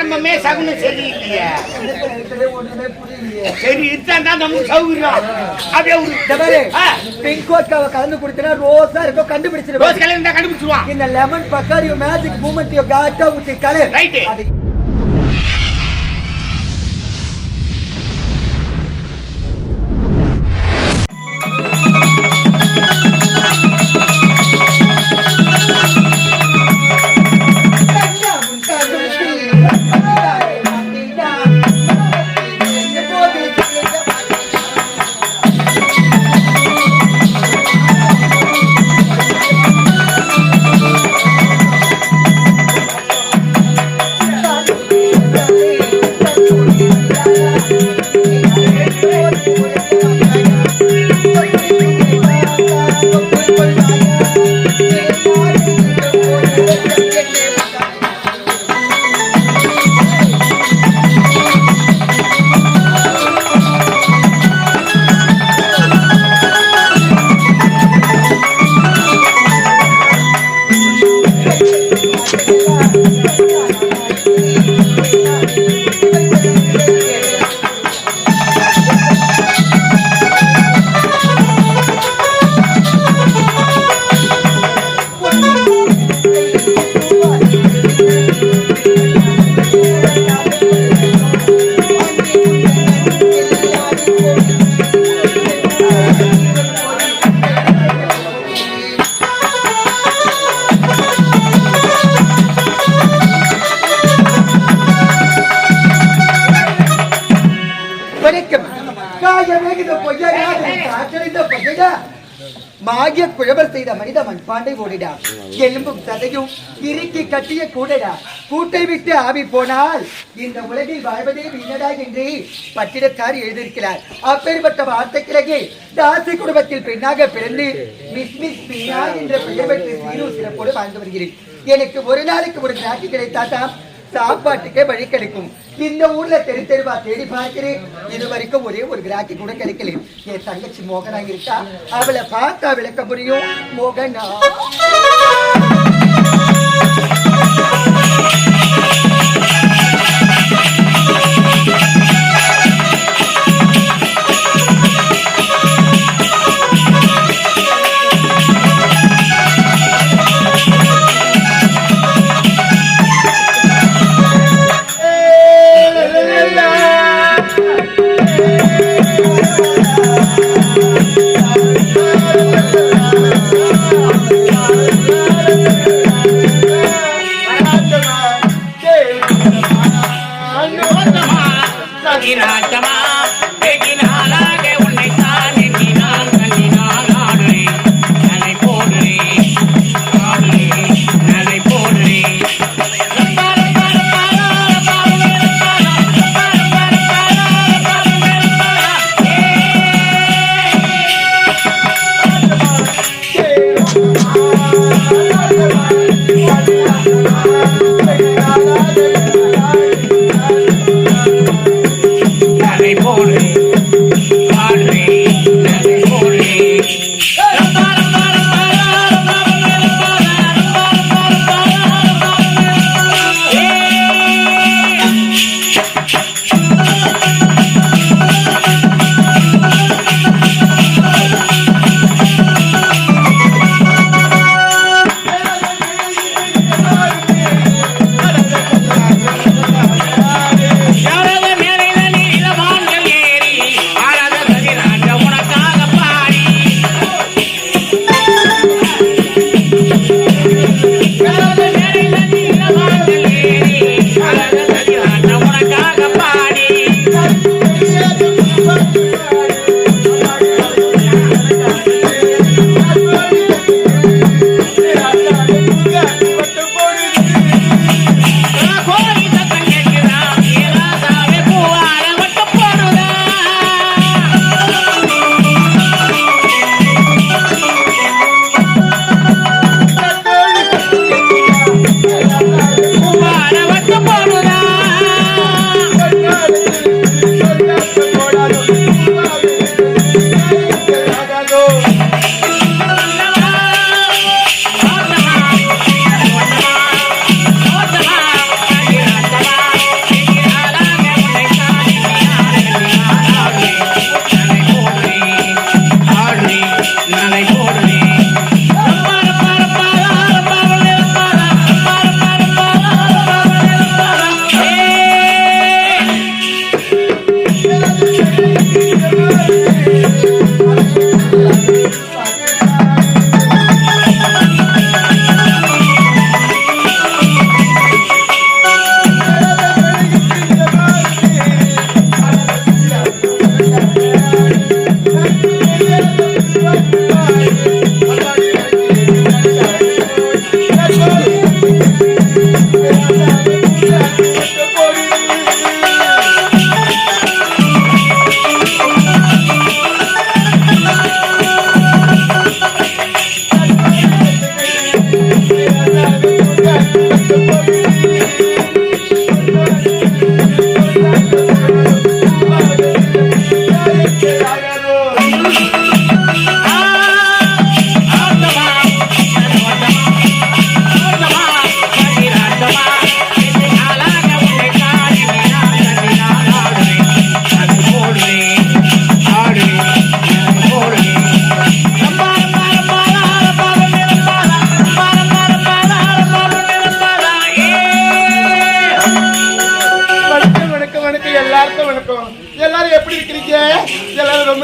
ஆரம்பமே சகுனம் சரியில்லையே. சரி இருந்தா தான் நமக்கு சௌகரியம். அப்படியே ஒரு இந்த பாரு ஆ, பிங்க் கோட்காவை கலந்து குடித்தனா ரோஸா இருக்கும் கண்டுபிடிச்சிருவேன் ரோஸ் கலர் இருந்தா கண்டுபிடிச்சிருவான். இந்த லெமன் பக்காரியோ மேஜிக் மூமெண்ட் காட்டா ஊத்தி கலர் Right. மனித மண்பாண்டை ஓடிடா எலும்பும் சதையும் இறுக்கி கட்டிய கூடடா. கூட்டை விட்டு ஆவி போனால் இந்த உலகில் வாழ்வதே வீணடா என்று பட்டிடக்கார் எழுதியிருக்கிறார். அப்பேற்பட்ட வார்த்தைக்கிழகு தாசி குடும்பத்தில் பெண்ணாக பிறந்து மிஸ் மிஸ் மீனா என்ற பெயர் பெற்று சீரும் சிறப்போடு வாழ்ந்து வருகிறேன். எனக்கு ஒரு நாளைக்கு ஒரு கிராக்கி கிடைத்தாதான் சாப்பாட்டுக்கே வழி கிடைக்கும். இந்த ஊர்ல தெரு தெருவா தேடி பார்க்கிறேன். இது வரைக்கும் ஒரே ஒரு கிராக்கி கூட கிடைக்கல. என் தங்கச்சி மோகனா இருக்கா? அவளை பார்த்தா விளக்க முடியும் மோகனா.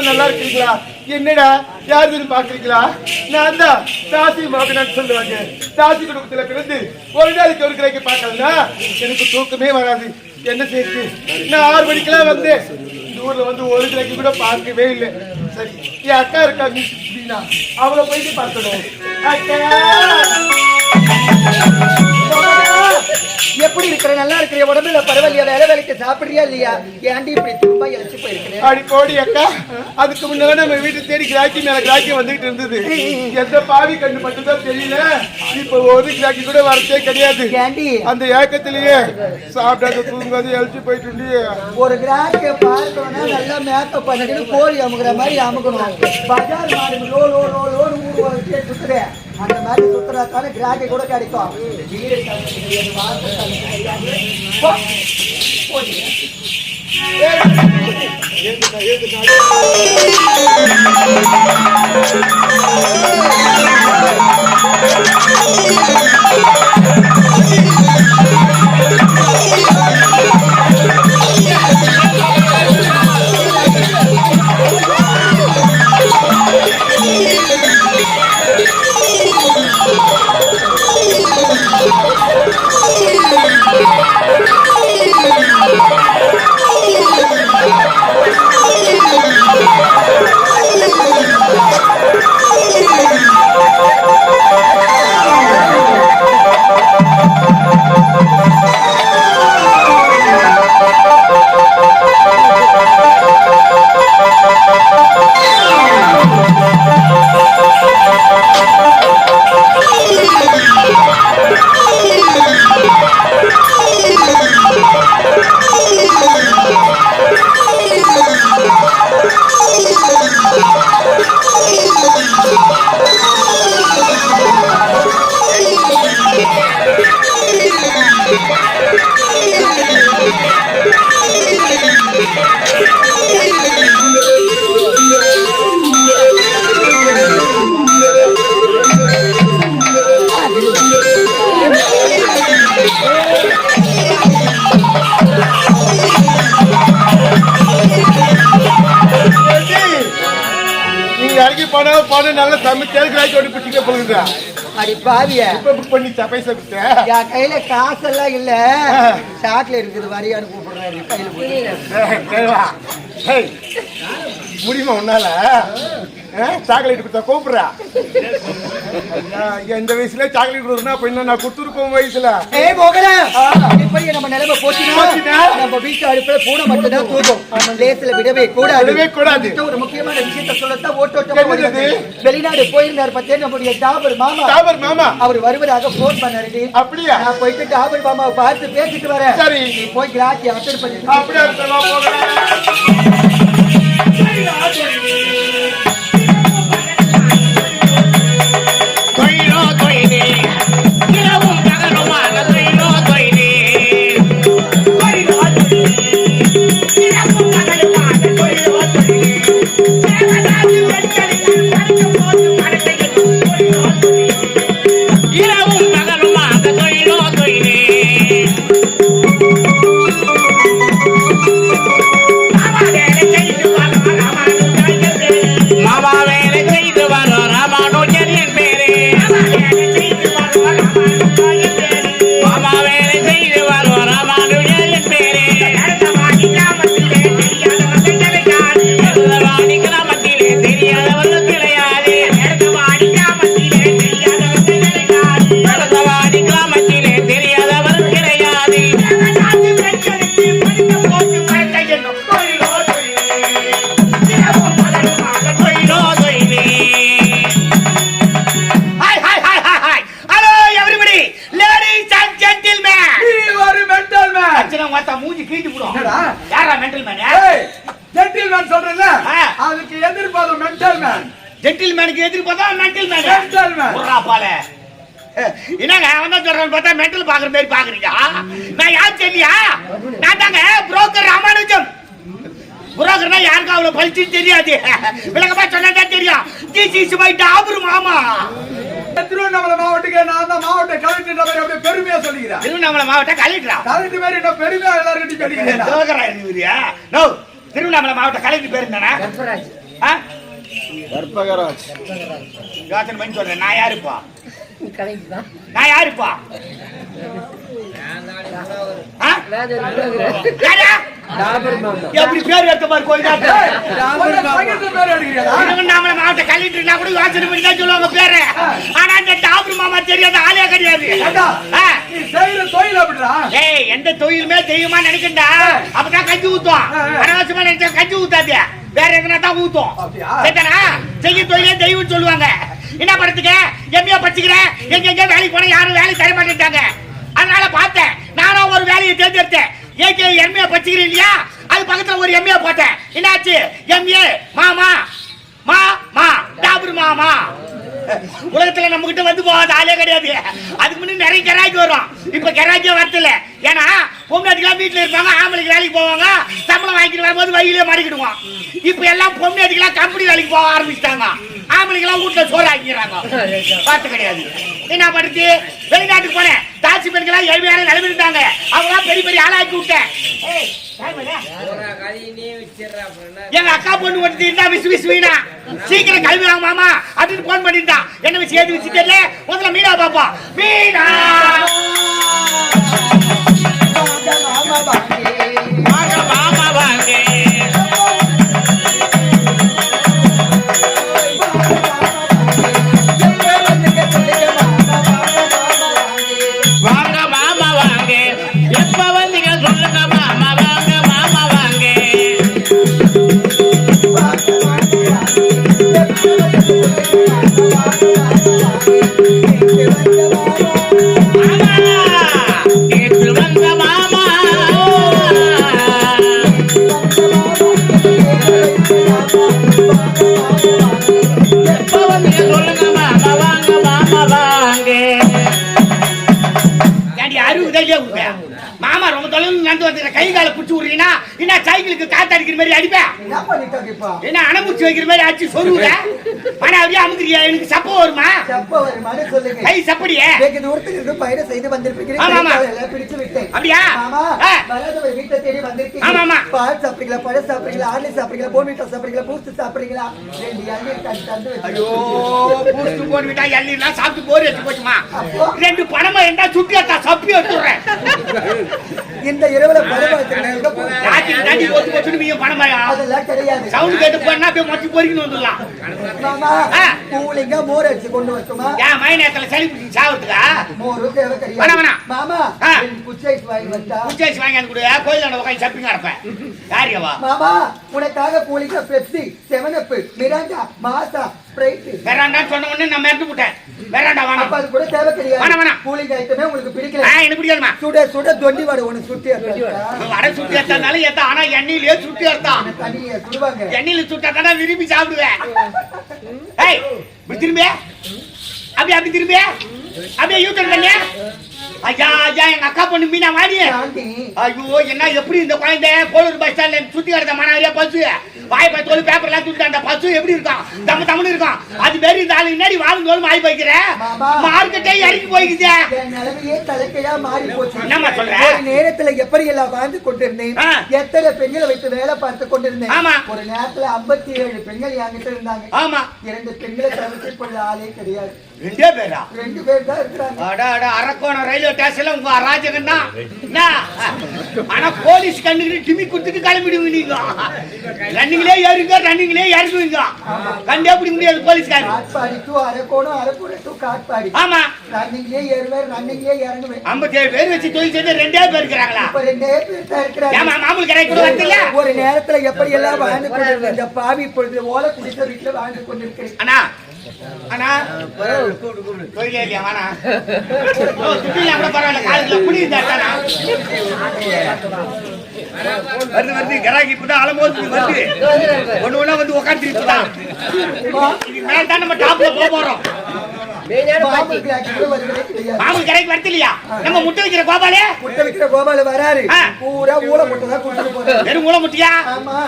எல்லாரும் நல்லா இருக்கீங்களா என்னடா யாருன்னு பாக்குறீங்களா நான் தான் தாசி மாபினான்னு சொல்லுவாங்க. தாசி குடும்பத்துல பிறந்து ஒரு நாளைக்கு ஒரு கிளைக்கு பார்க்கலன்னா எனக்கு தூக்கமே வராது. என்ன சேர்த்து நான் ஆறு மணிக்கெல்லாம் வந்தேன் இந்த ஊர்ல வந்து ஒரு கிளைக்கு கூட பார்க்கவே இல்லை. சரி என் அக்கா இருக்கா மிஸ் அப்படின்னா அவளை போயிட்டு பார்க்கணும் அக்கா! எப்படி இருக்கிற? நல்லா இருக்கிற உடம்புல பரவாயில்லையா? வேலை வேலைக்கு சாப்பிடுறியா இல்லையா? ஏன்டி இப்படி துப்பா இழைச்சு போயிருக்கிறேன் அடி போடி அக்கா. அதுக்கு முன்னால நம்ம வீட்டு தேடி கிராக்கி மேல கிராக்கி வந்துகிட்டு இருந்தது. எந்த பாவி கண்ணு மட்டும் தான் தெரியல. இப்ப ஒரு கிராக்கி கூட வரதே கிடையாது. ஏண்டி? அந்த ஏக்கத்திலேயே சாப்பிடாத தூங்காது எழுச்சி போயிட்டு உண்டு. ஒரு கிராக்கிய பார்த்தோன்னா நல்லா மேக்கப் பண்ணிட்டு கோழி அமுக்குற மாதிரி அமுக்கணும். பஜார் மாடு லோ லோ லோ லோன்னு ஊர் சுத்துறேன். அந்த மாதிரி சுத்துறாத்தான கிராக்கி கூட கிடைக்கும் வீடு கிடையாது, வாசல் கிடையாது. போ. போடி. இறங்கி போனா போன நல்ல சமைச்சல் கிராக்கி ஒன்று பிடிக்க போகுதுடா. அடி பாவிய. இப்ப புக் பண்ணி பைசா கொடுத்த என் கையில காசெல்லாம் இல்ல. சாக்லேட் இருக்குது வரியான்னு முடியுமா உன்னால? சாக்லேட் கொடுத்தா கூப்பிடுறா? இந்த வயசுல சாக்லேட் கொடுக்குறா அப்ப என்ன நான் கொடுத்துருப்போம் வயசுல. மோகனா இப்படி நம்ம நிலைமை போச்சுன்னா? நம்ம வீட்டு அடுப்புல பூனை மட்டும் தான் தூக்கும். லேசில விடவே கூடாது. விடவே கூடாது. ஒரு முக்கியமான விஷயத்த சொல்லத்தான் ஓட்டு என்னது ஓட்டமா அது? வெளிநாடு போயிருந்தார் பத்தே நம்முடைய டாபர் மாமா. டாபர் மாமா. அவர் வருவதாக போன் பண்ணாரு அப்படியா? நான் போயிட்டு டாபர் மாமாவை பார்த்து பேசிட்டு வரேன். சரி. நீ போய் கிராக்கி அட்டர் பண்ணி. அப்படியே இருக்கலாம் மொத்த மூஞ்சி கீட்டி என்னடா? யாரா மென்டல் மேன் ஜென்டில் மேன் சொல்றேன்ல ஆ. அதுக்கு எதிர்பார்த்த மென்டல் மேன் ஜென்டில் மேனுக்கு எதிர்ப்பு பார்த்தா மென்டல் மேன் மென்டல் மேன் போடுறா பால என்னங்க அவன் தான் பார்த்தா மென்டல் பாக்குற மாதிரி பாக்குறீங்க நான் யார் தெரியா நான் தாங்க புரோக்கர் ராமானுஜம். புரோக்கர்னா யாருக்கு அவ்வளவு பளிச்சுன்னு தெரியாது? விளக்கமா சொன்னா தெரியும். திஸ் இஸ் மை டாபர் மாமா. திருவண்ணாமலை மாவட்டத்துக்கு நான் தான் மாவட்ட கலெக்டர் மாதிரி அப்படியே பெருமையா சொல்லிக்கிறேன். திருவண்ணாமலை மாவட்டம் கலெக்டரா? கலெக்டர் மாதிரி நான் பெருமையா எல்லாருக்கிட்டையும் சொல்லிக்கிறேன். நோ திருவண்ணாமலை மாவட்ட கலெக்டர் பேர் என்னண்ணா? ஆ? கற்பகராஜ். யோசனை பண்ணி சொல்றேன். நான் யாருப்பா? நான் யாருப்பா? எப்படி பேர் எடுத்த மாதிரி எடுக்கிறீங்களா? திருவண்ணாமலை மாவட்ட கலெக்டர்னா கூட யோசனை பண்ணி தான் சொல்லுவாங்க பேரு. ஆனா இந்த டாபர் மாமா தெரியாத ஆளே கிடையாது. செய்யற தொழில் அப்படிடா. ஏய் எந்த தொழிலுமே தெய்வமா நினைக்கண்டா? அப்பதான் கஞ்சி ஊத்தும் அனாவசியமா நினைச்சா கஞ்சி ஊத்தாது. வேற எதுனா தான் ஊத்தும்? சரிதானா? செய்ய தொழிலே தெய்வம் சொல்லுவாங்க. என்ன படத்துக்கு? எம்ஏ படிச்சுக்கிறேன் எங்க எங்க வேலைக்கு போனா யாரும் வேலைக்கு தர மாட்டேன்ட்டாங்க. அதனால பார்த்தேன். நானும் ஒரு வேலையை தேர்ந்தெடுத்தேன். ஏகே எம்ஏ படிச்சுக்கிறேன் இல்லையா? அது பக்கத்துல ஒரு எம்ஏ போட்டேன். என்னாச்சு? எம்ஏ மாமா மா மா டாபர் மாமா உலகத்துல நம்ம கிட்ட வந்து போகாத ஆளே கிடையாது. அதுக்கு முன்னாடி நிறைய கராக்கி வரும். இப்ப கராக்கியே வரதில்ல. ஏன்னா பொம்னாட்டிக்கெல்லாம் வீட்டுல இருப்பாங்க ஆம்பளைக்கு வேலைக்கு போவாங்க சம்பளம் வாங்கிட்டு வரும்போது வயிலே மாட்டிக்கிடுவோம் இப்ப எல்லாம் பொம்னாட்டிக்கெல்லாம் கம்பெனி வேலைக்கு போக ஆரம்பிச்சிட்டாங்க. ஆம்பளைக்கெல்லாம் வீட்டுல சோறு ஆக்கிறாங்க பார்த்து கிடையாது. என்ன படுத்து வெளிநாட்டுக்கு போனேன். தாசி பெண்கள்லாம் ஏழ்மையான நிலைமை இருந்தாங்க. அவங்களாம் பெரிய பெரிய ஆளாக்கி விட்டேன்? எங்க அக்கா பொண்ணு இருந்தா விசு விசு வீணா. சீக்கிரம் கல்வி வாங்க மாமா. அப்படின்னு போன் பண்ணிருந்தா என்ன வச்சு ஏது வச்சு தெரியல. முதல்ல மீனா பாப்பா. மீனா! மாமா வாங்க வச்சு சொல்லுங்க. ஆனா அப்படியே அமுக்குறியா? எனக்கு சப்ப வருமா எப்ப வருமானு சொல்லுங்க கை சப்படியே வெகு தூரத்தில் இருந்து பயணம் செய்து வந்திருப்பீங்க ஆமா, ஆமா. எல்லாம் பிடிச்சு விட்டேன் அப்படியா? மாமா ஆ. வராதவர் வீட்டை தேடி ஆமா, ஆமா. வந்திருக்கீங்க பால் சாப்பிடுறீங்களா பழம் சாப்பிடுறீங்களா ஆர்லி சாப்பிடுறீங்களா போன்விட்டா சாப்பிடுறீங்களா பூஸ்ட் சாப்பிடுறீங்களா ஐயோ. பூஸ்ட் போட்டு விட்டா எல்லாம் சாப்பிட்டு போர் எடுத்து போச்சுமா? ரெண்டு பணமா இருந்தா சுட்டி எடுத்தா சப்பி எடுத்துடுறேன் இந்த இரவுல போச்சுன்னு நீங்க பணமாயா அதெல்லாம் கிடையாது சவுண்ட் கேட்டு போனா அப்படியே மொச்சு பொறிக்கணும் வந்துடலாம். கூலிங்கா மோர் அடிச்சு கொண்டு வரட்டுமா ஏன் மழை நேரத்துல சளி பிடிச்சி வேணாம், கிடையாது வேணாம். மாமா ஆ. ஐஸ் வாங்கி வந்தா குச்சேசி வாங்கி வந்து கொடு. கோயில் உட்காந்து சப்பிங்க இருப்பேன் யாரியவா மாமா உனக்காக கூலிங்கா Pepsi seven up Mirinda Maaza Sprite சொன்ன உடனே நான் மறந்து வேறாண்டா அப்ப வேணாம் அது கூட தேவை வேணாம், வேணாம். ஐட்டமே உங்களுக்கு ஆ பிடிக்கல எனக்கு பிடிக்காதுமா. சுட சுட தொண்டி வாடு ஒண்ணு சுட்டி. வடை சுட்டி எடுத்தாலும் ஏத்தா ஆனா எண்ணெயிலே சுட்டி எடுத்தான். தண்ணியை சுடுவாங்க? எண்ணெயில சுட்டா தானே விரும்பி சாப்பிடுவேன். ஏய் திரும்பியா? அப்படியே அப்படி திரும்பியா? அப்படியே யூ டர்ன் பண்ணியா? ஐயா ஐயா எங்க அக்கா பொண்ணு மீனா ஆண்டி ஐயோ என்ன எப்படி இந்த குழந்தை? போலூர் பஸ் ஸ்டாண்ட்ல சுத்தி கிடந்த மனாரியா பசு. வாய் பை தோல் பேப்பர் எல்லாம் சுத்தி அந்த பசு. எப்படி இருக்கும் தம்ம தம்முன்னு இருக்கும் அது மாரி இந்த ஆளு. முன்னாடி வாழும் தோல் வாய் வைக்கிற மாமா. மார்க்கெட்டே இறங்கி போய்க்குது நிலைமையே தலைக்கையா மாறி போச்சு. என்னம்மா சொல்ற? ஒரு நேரத்துல எப்படி எல்லாம் வாழ்ந்து கொண்டிருந்தேன். எத்தனை பெண்களை வைத்து வேலை பார்த்து கொண்டிருந்தேன்? ஆமா. ஒரு நேரத்துல 57 ஏழு பெண்கள் என்கிட்ட இருந்தாங்க. ஆமா. இரண்டு பெண்களை தவிர்த்து கொள்ள ஆளே கிடையாது. ரெண்டே பேரா? ரெண்டு பேர் தான் இருக்கிறாங்க. அட அட அரக்கோணம் ரயில்வே ஸ்டேஷன்ல உங்க அராஜகம் தான்? ஆனா போலீஸ் கண்ணுக்கு டிமி குத்துட்டு கிளம்பிடுவீங்க நீங்க. ரன்னிங்லயே ஏறுங்க ரன்னிங்லயே இறங்குவீங்க. கண்டே பிடிக்க முடியாது காட்பாடி ஆமா. ரன்னிங்லயே ஏறுவேன் ரன்னிங்லயே இறங்குவேன் ஐம்பத்தி ஏழு பேர் வச்சு தொழில் செய்து ரெண்டே பேர் இருக்கிறாங்களா? ரெண்டே பேர் தான் இருக்கிறாங்க. ஏமா மாமூல் கடை கூட வரதில்ல ஒரு நேரத்துல எப்படி எல்லாம் வாழ்ந்து கொண்டிருந்த பாவி பொழுது ஓலை குடித்த வீட்டுல வாழ்ந்து கொண்டிருக்கிறேன். அண்ணா அண்ணா. தொழிலே இல்லையா கூட பரவாயில்ல காலேஜ்ல புடி அண்ணா. வருது வருது. கராக்கி இப்பதான் அலமோது வருது. ஒண்ணு ஒண்ணா வந்து உட்காந்துட்டு இதுக்கு மேல தான் நம்ம டாப்ல போக போறோம். மாமூல் கடைக்கு வரது இல்லையா நம்ம முட்டை வைக்கிற கோபாலே? முட்டை விக்கிற கோபால வராரு. பூரா முட்டை தான் கொடுத்துட்டு போறாரு. வெறும் மூளை முட்டியா.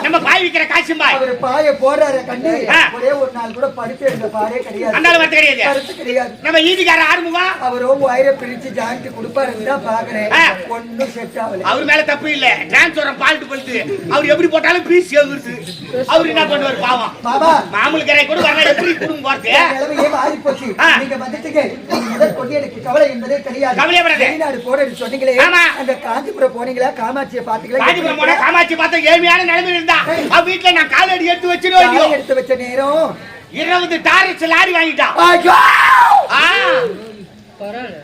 நம்ம பாய் விக்கிற பாய் அவரு பாய போடுறாரு கண்டு ஆ. ஒரே ஒரு நாள் கூட படுத்து இருந்த பாயே கிடையாது. அந்த ஆளு வரது கிடையாது. படுத்து கிடையாது. நம்ம ஈதிக்கார ஆறுமுகம் அவரும் வயிறை பிரிச்சு ஜாயிண்ட் கொடுப்பாருன்னு தான் பாக்குறேன். ஒன்னும் செட் ஆகல. அவர் மேல தப்பு இல்ல. டிரான்ஸ்பரம் பால்ட்டு போயிட்டு அவர் எப்படி போட்டாலும் பீஸ் எகுருது அவர் என்ன பண்ணுவார் பாவம்? பாபா. மாமூல் கரை கூட வரல. எப்படி குடும்பம் போறது? என் நிலைமையே மாறி போச்சு ஆ. நீங்க வந்துட்டீங்க. முதல் கொண்டு எனக்கு கவலை என்பதே கிடையாது கவலையப்படாத. வெளிநாடு போறேன்னு சொன்னீங்களே. ஆமா. அந்த காஞ்சிபுரம் போனீங்களா? காமாட்சியை பாத்தீங்களா காஞ்சிபுரம் போனா காமாட்சி பார்த்தா ஏழ்மையான நிலைமையில இருந்தா. அவ வீட்டுல நான் காலடி எடுத்து காலை எடுத்து வச்ச நேரம். இருபது டாரஸ் லாரி வாங்கிட்டான்! ஆ,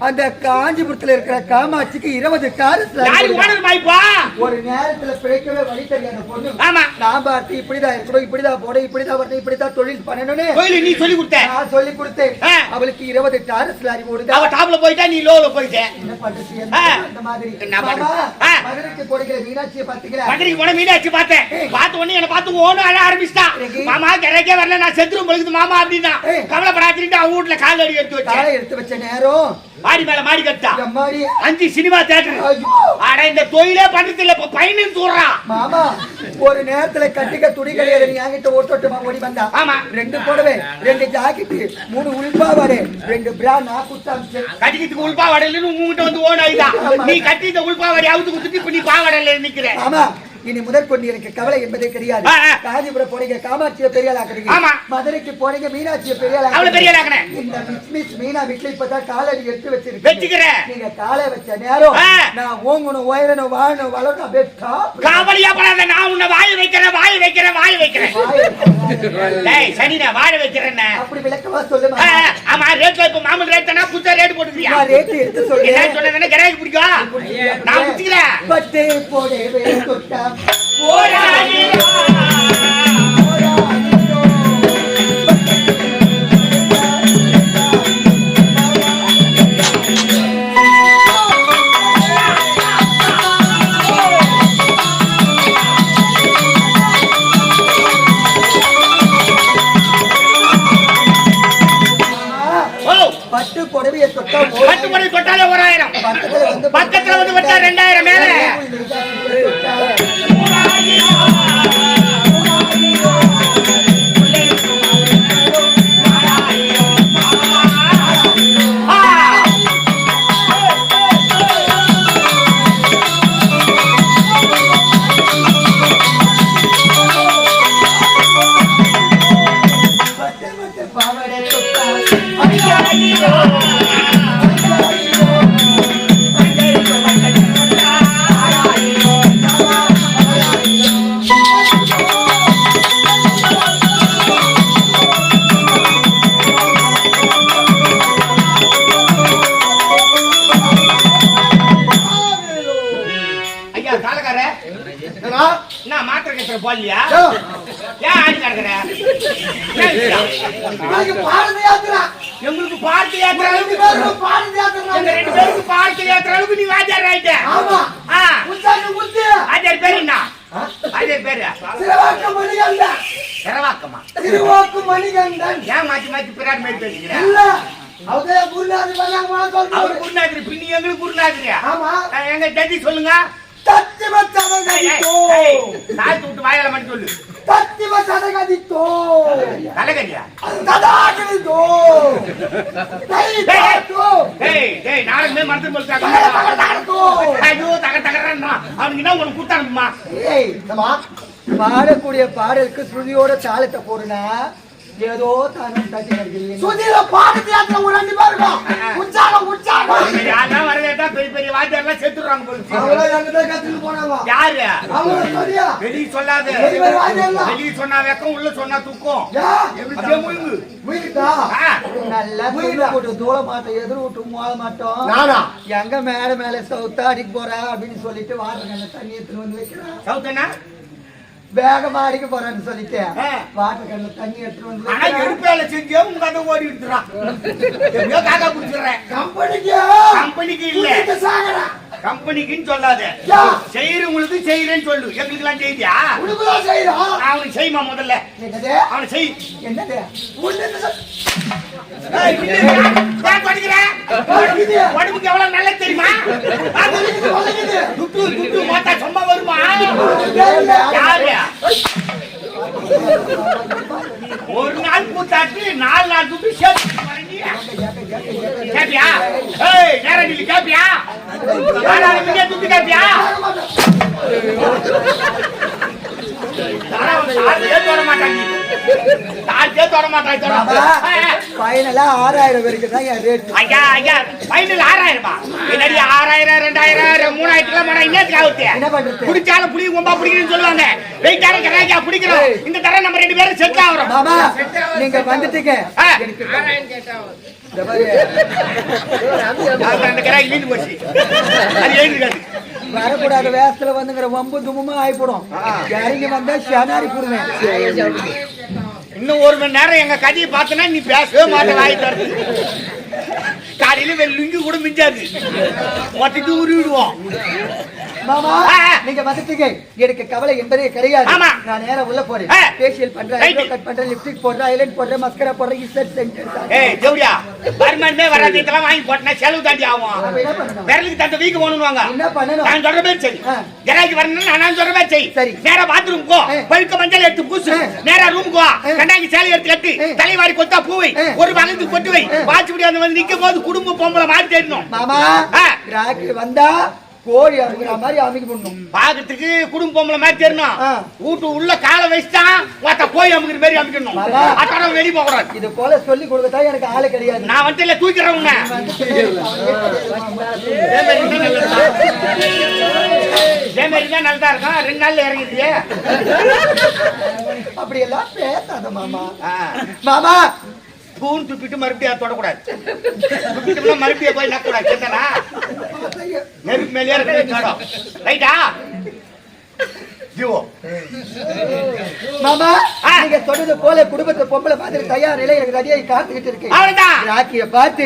அந்த காஞ்சிபுரத்துல இருக்கிற காமாட்சிக்கு இருபது வாய்ப்பா ஒரு நேரத்துல பிழைக்கவே வழி தெரியாத பொண்ணு. ஆமா. நான் பார்த்து இப்படிதான் இருக்கணும் இப்படிதான் போட இப்படிதான் வரணும் இப்படிதான் தொழில் பண்ணணும்னு நீ சொல்லி கொடுத்த. நான் சொல்லி கொடுத்தேன். அவளுக்கு இருபது டாரஸ் லாரி ஓடுதா அவ டாப்ல போயிட்டா நீ லோல போயிட்ட. என்ன பண்றது? அந்த மாதிரி. மதுரைக்கு போடுகிற மீனாட்சியை பாத்தீங்களா மதுரைக்கு போன மீனாட்சி பார்த்தேன். பார்த்த உடனே என்ன பார்த்து ஓணும் அழ ஆரம்பிச்சிட்டான் சரி. மாமா, கிடைக்கே வரல நான் செத்துரும் பொழுது மாமா அப்படின்னா. கவலைப்படாதுன்னு அவன் வீட்டுல கால் அடி எடுத்து காலை வச்சேன் எடுத்து வச்ச நேரம் மாடி மேல மாடி கட்டா அஞ்சு சினிமா தியேட்டர்! ஆனா இந்த தொழிலே பண்றது இல்ல இப்ப பையனும் தூடுறான் மாமா ஒரு நேரத்துல கட்டிக்க துணி கிடையாது நீ என்கிட்ட ஓட்டோட்டமா ஓடி வந்தா. ஆமா. ரெண்டு புடவை ரெண்டு ஜாக்கெட் மூணு உள்பாவாடை ரெண்டு பிரா நான் குத்தாமிச்சு கட்டிக்கிறதுக்கு உள்பாவடையில உங்ககிட்ட வந்து ஓன் ஆயிதான் நீ கட்டி இந்த உள்பாவடை அவுத்து குத்துட்டு இப்ப நீ பாவடையில நிக்கிற. ஆமா. இனி முதல் கொண்டு எனக்கு கவலை என்பதே கிடையாது. காஞ்சிபுரம் போனீங்க காமாட்சியை பெரிய ஆக்குறீங்க ஆமா. மதுரைக்கு போனீங்க மீனாட்சியை பெரிய அவளை பெரிய ஆக்குனேன். இந்த மிஸ் மீனா வீட்டுல இப்பதான் காலடி எடுத்து வச்சுக்கிறேன். நீங்க காலை வச்ச நேரம். நான் ஓங்கணும் உயரணும் வாழணும் வளரணும் அப்படியே. காவலியா படாத நான் உன்னை வாய வைக்கிறேன் வாய வைக்கிறேன் வாய வைக்கிறேன் சனி நான் வாழ வைக்கிறேன் அப்படி விளக்கமா சொல்லு ஆ, மாமா. ஆமா ரேட்ல இப்ப மாமூல் ரேட் தானே புதுசா ரேட் போட்டுக்கிறியா ரேட்டு எடுத்து என்ன சொல்றேன் சொன்னதுன்னு கிராக்கி பிடிக்கும் நான் பிடிச்சிக்கிறேன் பட்டு போடவே தொட்டா போராடி ஓ வாத்தியார் பேரு? சிறுவாக்கு மணிகண்டன். சிறவாக்கமா? சிறுவாக்கு மணிகண்டன். ஏன் மாத்தி மாத்தி பிராட் மேல் பேசுகிற இல்ல அவதே குருநாதர் வந்தாங்க அவர் சொல்றாரு. குருநாதிரி பின்னி எங்களுக்கு குருநாதிரியா ஆமா. எங்க ஜட்ஜி சொல்லுங்க. கதித்தோ ஏய், தாழ்த்து விட்டு வாயால மட்டும் சொல்லு. தத்தி மச்சான கதித்தோ கலகரியா ததா கதித்தோ தை தாத்தோ டேய் டேய் நாளைக்கு மரத்து போல் ஐயோ தக தகறான் அவனுக்கு என்ன உனக்கு கூட்டானுமா ஏய் பாடக்கூடிய பாடலுக்கு ஸ்ருதியோட தாளத்தை போடுனா ஏதோ தானும் சுதில பாடத்து யாத்திரை ஒரு ரெண்டு பேருக்கும் உற்சாகம் உற்சாகம். யாரெல்லாம் வரவேட்டா பெரிய பெரிய வாத்தியார்லாம் செத்துடுறாங்க போல அவங்கள ரெண்டு பேர் கத்துட்டு போனாங்க யாரு? அவங்க சொல்லியா? வெளிய சொல்லாத. பெரிய பெரிய வாத்தியார்லாம். வெளிய சொன்னா வெக்கம் உள்ள சொன்னா துக்கம். அப்படியே முழுங்கு. நல்லா போட்டு தூள மாட்டோம் எதிர் விட்டு மோத மாட்டோம். நானா? எங்க மேல மேல சவுத்தா அடிக்க போறா அப்படின்னு சொல்லிட்டு வாட்டர் தண்ணி எடுத்துட்டு வந்து வைக்கிறேன் வேகமா அடிக்க போறேன்னு சொல்லிட்டு. வாட்டர் கண்ணுல தண்ணி எடுத்துட்டு வந்து ஆனா. எடுப்பேல செஞ்சே உங்க கதை ஓடி விட்டுறான் எப்படியோ காக்கா குடிச்சிடுறேன் கம்பெனிக்கு. கம்பெனிக்கு இல்ல. சாகரா கம்பெனிக்குன்னு சொல்லாத. செய்யறவங்களுக்கு செய்யறேன்னு சொல்லு. எங்களுக்கு எல்லாம் செய்தியா உனக்குதான் செய்யறோம் அவனுக்கு செய்யுமா முதல்ல. என்னது? அவனை செய். என்னது. உடம்புக்கு எவ்வளவு நல்லது தெரியுமா. துட்டு துட்டு மாத்தா சும்மா வருமா? ஒரு நாள் கூத்தாட்டு நாலு நாள் துட்டு சேர்த்து கேப்பியா? ஏய் நேரம் கேப்பியா? நாலாவது மில்லியன் துட்டு கேப்பியா? தர மாட்டாங்க. ஃபைனலா ஆறாயிரம் வரைக்கும் தான் என் ரேட் ஐயா ஐயா ஃபைனல் ஆறாயிரமா? என்னடி ஆறாயிரம் ரெண்டாயிரம் மூணாயிரத்துலாம் போனா இன்னத்துக்கு ஆகுது. என்ன பண்றது? குடிச்சாலும் புளி கொம்பா பிடிக்கணும்னு சொல்லுவாங்க. வெயிட்டார கராஜா இந்த தடவை நம்ம ரெண்டு பேரும் செட் ஆகுறோம். மாமா நீங்க வந்துட்டீங்க. அந்த போச்சு. அது வரக்கூடாத வேஷத்துல வந்துங்கிற வம்பு தும்முமா ஆயிப்படும். இறங்கி வந்தா ஷனாரி போடுவேன். இன்னும் ஒரு மணி நேரம் எங்க கதையை பார்த்தனா நீ பேசவே மாட்ட வாய் தருது காலையில வெள்ளுங்கி கூட மிஞ்சாது. மொத்தத்து உருவிடுவோம் மாமா. நீங்க வந்துட்டீங்க எனக்கு கவலை என்பதே கிடையாது. நான் நேரா உள்ள போறேன். ஃபேஷியல் பண்றேன். ஐப்ரோ கட் பண்றேன் லிப்ஸ்டிக் போடுறேன் ஐலைன் போடுறேன் மஸ்கரா போடுறேன் இசட் சென்டர் ஏய் வராது இதெல்லாம் வாங்கி போட்டனா செலவு தாண்டி ஆகும் விரலுக்கு தந்த வீக்கு என்ன பண்ணணும் நான் சொல்ற மாதிரி. கிராக்கி வரணும் நான் சொல்ற மாதிரி செய் சரி. நேரா பாத்ரூம் போ. பழுக்க மஞ்சள் எடுத்து பூசு. நேரா ரூம் போ ஆ. கண்டாங்கி சேலை எடுத்து கட்டு. தலைவாரி கொத்தா பூவை. ஒரு பக்கத்துக்கு கொட்டு வை ஆ. வாட்ச்படி வந்து நிக்கும் போது குடும்ப பொம்பளை தெரியணும் மாமா. ராக்கி வந்தா கோழி அமுக்கிற மாதிரி அமைக்க பண்ணணும் பாக்கிறதுக்கு குடும்ப பொம்பளை மாதிரி தெரியணும். ஆ. வீட்டு உள்ள காலை வச்சுட்டான் ஒருத்த போய் அமுக்கிற மாதிரி அமுக்கணும். அத்தடம் வெளிய போக கூடாது. இது போல சொல்லி கொடுக்கத்தான் எனக்கு ஆளு கிடையாது. நான் வந்து இல்ல தூக்கிறேன் உன்னை. இதே மாதிரி தான் நல்லா இருக்கும். ரெண்டு நாள்ல இறங்கிடுது அப்படி எல்லாம் பேசாத மாமா. மாமா பூன் துப்பிட்டு மறுபடியும் அதை தொடக்கூடாது. துப்பிட்டோம்னா மறுபடியும் போய் நக்கூடாது கேட்டனா? நெருப்பு மேலேயே இருக்கு ரைட்டா? ஜீவோ. மாமா. நீங்க சொன்னது போல குடும்பத்தை பொம்பளை மாதிரி தயார் நிலை எனக்கு ரெடியாகி காத்துக்கிட்டு இருக்கு. ராக்கிய பார்த்து.